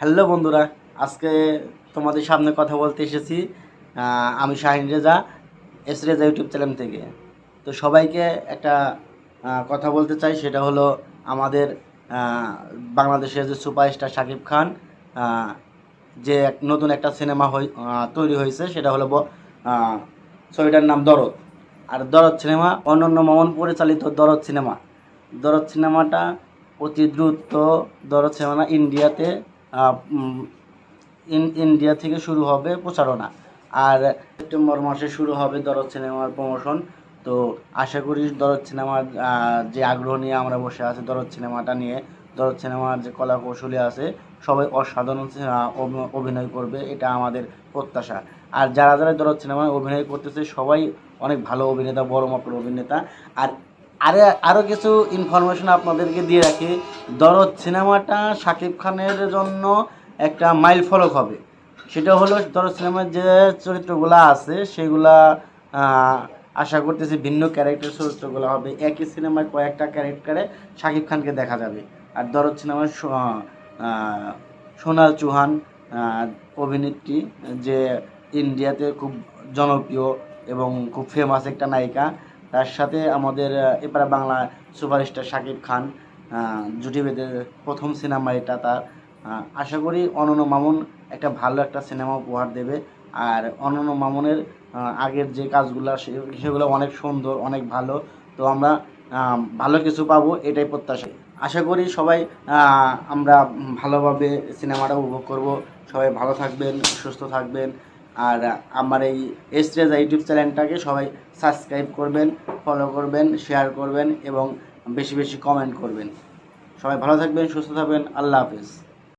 Hello বন্ধুরা, আজকে তোমাদের সামনে কথা বলতে এসেছি আমি Shahin Reza, S Reza YouTube channel থেকে। তো সবাইকে একটা কথা বলতে চাই, সেটা হলো আমাদের বাংলাদেশের যে সুপারস্টার শাকিব খান যে এক নতুন একটা সিনেমা হই তৈরি হয়েছে, সেটা হলো ছবিটার নাম দরদ। আর দরদ সিনেমা অনন্য মামন পরিচালিত দরদ সিনেমা। দরদ সিনেমাটা অতি দ্রুত, দরদ সিনেমা ইন্ডিয়াতে ইন্ডিয়া থেকে শুরু হবে প্রচারণা। আর সেপ্টেম্বর মাসে শুরু হবে দরদ সিনেমার প্রমোশন তো আশা করি দরদ সিনেমার যে আগ্রহ নিয়ে আমরা বসে আছি দরদ সিনেমাটা নিয়ে, দরদ সিনেমার যে কলা কৌশলী আছে, সবাই অসাধারণ অভিনয় করবে, এটা আমাদের প্রত্যাশা। আর যারা যারা দরদ সিনেমায় অভিনয় করতেছে, সবাই অনেক ভালো অভিনেতা, বড় মাপের অভিনেতা। আর আরে আরও কিছু ইনফরমেশন আপনাদেরকে দিয়ে রাখি। দরদ সিনেমাটা শাকিব খানের জন্য একটা মাইল ফলক হবে। সেটা হলো দরদ সিনেমার যে চরিত্রগুলো আছে, সেগুলা আশা করতেছি ভিন্ন ক্যারেক্টার চরিত্রগুলো হবে। একই সিনেমায় কয়েকটা ক্যারেক্টারে শাকিব খানকে দেখা যাবে। আর দরদ সিনেমার সোনাল চৌহান অভিনেত্রী, যে ইন্ডিয়াতে খুব জনপ্রিয় এবং খুব ফেমাস একটা নায়িকা তার সাথে আমাদের এপারে বাংলা সুপারস্টার শাকিব খান জুটি বেঁধে প্রথম সিনেমা এটা তার। আশা করি অনন্য মামুন একটা ভালো একটা সিনেমা উপহার দেবে। আর অনন্য মামুনের আগের যে কাজগুলো সেগুলো অনেক সুন্দর, অনেক ভালো। তো আমরা ভালো কিছু পাবো এটাই প্রত্যাশা। আশা করি সবাই আমরা ভালোভাবে সিনেমাটা উপভোগ করব। সবাই ভালো থাকবেন, সুস্থ থাকবেন। আর আমার এই এসট্রেজা ইউটিউব চ্যানেলটাকে সবাই সাবস্ক্রাইব করবেন ফলো করবেন শেয়ার করবেন এবং বেশি বেশি কমেন্ট করবেন। সবাই ভালো থাকবেন, সুস্থ থাকবেন, আল্লাহ হাফেজ।